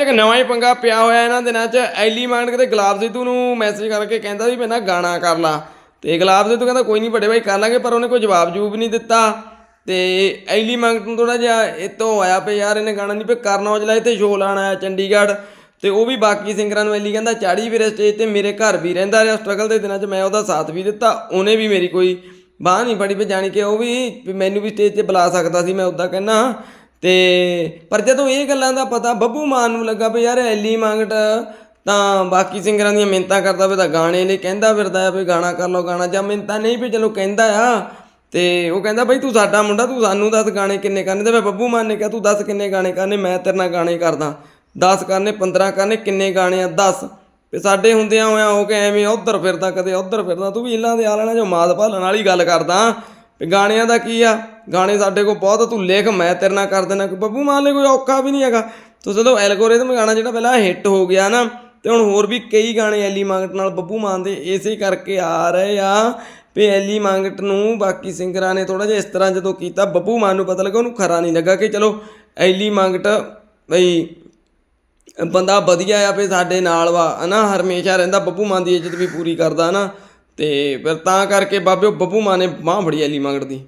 ਇੱਕ ਨਵਾਂ ਹੀ ਪੰਗਾ ਪਿਆ ਹੋਇਆ ਇਹਨਾਂ ਦਿਨਾਂ 'ਚ। ਐਲੀ ਮਾਨ ਕਿਤੇ ਗੁਲਾਬ ਸਿੱਧੂ ਨੂੰ ਮੈਸੇਜ ਕਰਕੇ ਕਹਿੰਦਾ ਵੀ ਮੈਨਾਂ ਗਾਣਾ ਕਰ ਲਾ। ਤੇ ਗੁਲਾਬ ਸਿੱਧੂ ਕਹਿੰਦਾ ਕੋਈ ਨਹੀਂ ਵੱਡੇ ਭਾਈ ਕਰ ਲਾਂਗੇ, ਪਰ ਉਹਨੇ ਕੋਈ ਜਵਾਬ ਜੂਬ ਨਹੀਂ ਦਿੱਤਾ। ਤੇ ਐਲੀ ਮੰਗਤ ਨੂੰ ਥੋੜਾ ਜਿਹਾ ਇਹ ਤੋਂ ਆਇਆ ਪਈ ਯਾਰ ਇਹਨੇ ਗਾਣਾ ਨਹੀਂ ਪਈ ਕਰਨ ਔਜਲਾ ਇੱਥੇ ਸ਼ੋਅ ਲਾਣ ਆਇਆ ਚੰਡੀਗੜ੍ਹ। ਤੇ ਉਹ ਵੀ ਬਾਕੀ ਸਿੰਗਰਾਂ ਨੂੰ ਐਲੀ ਕਹਿੰਦਾ, ਚਾੜੀ ਵੀਰੇ ਸਟੇਜ ਤੇ ਮੇਰੇ ਘਰ ਵੀ ਰਹਿੰਦਾ ਰਿਹਾ। ਸਟਰਗਲ ਦੇ ਦਿਨਾਂ 'ਚ ਮੈਂ ਉਹਦਾ ਸਾਥ ਵੀ ਦਿੱਤਾ, ਉਹਨੇ ਵੀ ਮੇਰੀ ਕੋਈ ਬਾਹ ਨਹੀਂ ਫੜੀ। ਪਈ ਜਾਣੀ ਕਿ ਉਹ ਵੀ ਮੈਨੂੰ ਵੀ ਸਟੇਜ ਤੇ ਬੁਲਾ ਸਕਦਾ ਸੀ, ਮੈਂ ਉਦਾਂ ਕਹਿੰਦਾ। ਤੇ ਪਰ ਜਦੋਂ ਇਹ ਗੱਲਾਂ ਦਾ ਪਤਾ ਬੱਬੂ ਮਾਨ ਨੂੰ ਲੱਗਾ ਵੀ ਯਾਰ ਐਲੀ ਮੰਗਟ ਤਾਂ ਬਾਕੀ ਸਿੰਗਰਾਂ ਦੀਆਂ ਮਿਹਨਤਾਂ ਕਰਦਾ ਵੀ ਤਾਂ ਗਾਣੇ ਲਈ ਕਹਿੰਦਾ ਫਿਰਦਾ ਆ ਵੀ ਗਾਣਾ ਕਰ ਲਓ, ਗਾਣਾ ਜਾਂ ਮਿਹਨਤਾਂ ਨਹੀਂ ਵੀ ਚਲੋ ਕਹਿੰਦਾ ਆ। ਤੇ ਉਹ ਕਹਿੰਦਾ ਬਈ ਤੂੰ ਸਾਡਾ ਮੁੰਡਾ, ਤੂੰ ਸਾਨੂੰ ਦੱਸ ਗਾਣੇ ਕਿੰਨੇ ਕਰਨੇ। ਤੇ ਮੈਂ ਬੱਬੂ ਮਾਨ ਨੇ ਕਿਹਾ ਤੂੰ ਦੱਸ ਕਿੰਨੇ ਗਾਣੇ ਕਰਨੇ, ਮੈਂ ਤੇਰੇ ਨਾਲ ਗਾਣੇ ਕਰਦਾ। 10 ਕਰਨੇ 15 ਕਰਨੇ, ਕਿੰਨੇ ਗਾਣੇ ਆ, ਦੱਸ। ਤੇ ਸਾਡੇ ਹੁੰਦਿਆਂ ਹੋਇਆਂ ਹੋ ਕੇ ਐਵੇਂ ਉਧਰ ਫਿਰਦਾ, ਕਦੇ ਉਧਰ ਫਿਰਦਾ। ਤੂੰ ਵੀ ਇਹਨਾਂ ਦੇ ਆਲਣਾ ਜੋ ਮਾਦ ਭਾਲਣ ਵਾਲੀ ਗੱਲ ਕਰਦਾ। ਵੀ ਗਾਣਿਆਂ ਦਾ ਕੀ ਆ? ਗਾਣੇ ਸਾਡੇ ਕੋਲ ਬਹੁਤ ਤੂੰ ਲਿਖ, ਮੈਂ ਤੇਰੇ ਨਾਲ ਕਰ ਦੇਣਾ ਕਿ ਬੱਬੂ ਮਾਨ ਲਈ ਕੋਈ ਔਖਾ ਵੀ ਨਹੀਂ ਹੈਗਾ। ਤੂੰ ਜਦੋਂ ਐਲਗੋਰਿਦਮ ਗਾਣਾ ਜਿਹੜਾ ਪਹਿਲਾਂ ਹਿੱਟ ਹੋ ਗਿਆ ਨਾ, ਤੇ ਹੁਣ ਹੋਰ ਵੀ ਕਈ ਗਾਣੇ ਐਲੀ ਮੰਗਟ ਨਾਲ ਬੱਬੂ ਮਾਨ ਦੇ ਇਸੇ ਕਰਕੇ ਆ ਰਹੇ ਆ ਵੀ ਐਲੀ ਮੰਗਟ ਨੂੰ ਬਾਕੀ ਸਿੰਗਰਾਂ ਨੇ ਥੋੜਾ ਜਿਹਾ ਇਸ ਤਰ੍ਹਾਂ ਜਦੋਂ ਕੀਤਾ, ਬੱਬੂ ਮਾਨ ਨੂੰ ਪਤਾ ਲੱਗਾ, ਉਹਨੂੰ ਖਰਾ ਨਹੀਂ ਲੱਗਾ ਕਿ ਚਲੋ ਐਲੀ ਮੰਗਟ ਬਈ ਬੰਦਾ ਵਧੀਆ ਆ ਵੀ ਸਾਡੇ ਨਾਲ ਵਾ, ਹਨਾ ਹਮੇਸ਼ਾ ਰਹਿੰਦਾ, ਬੱਬੂ ਮਾਨ ਦੀ ਇੱਜ਼ਤ ਵੀ ਪੂਰੀ ਕਰਦਾ, ਹਨਾ। ਅਤੇ ਫਿਰ ਤਾਂ ਕਰਕੇ ਬਾਬੇ ਬੱਬੂ ਮਾਂ ਨੇ ਬਾਂਹ ਫੜੀ ਐਲੀ ਮੰਗਟ ਦੀ।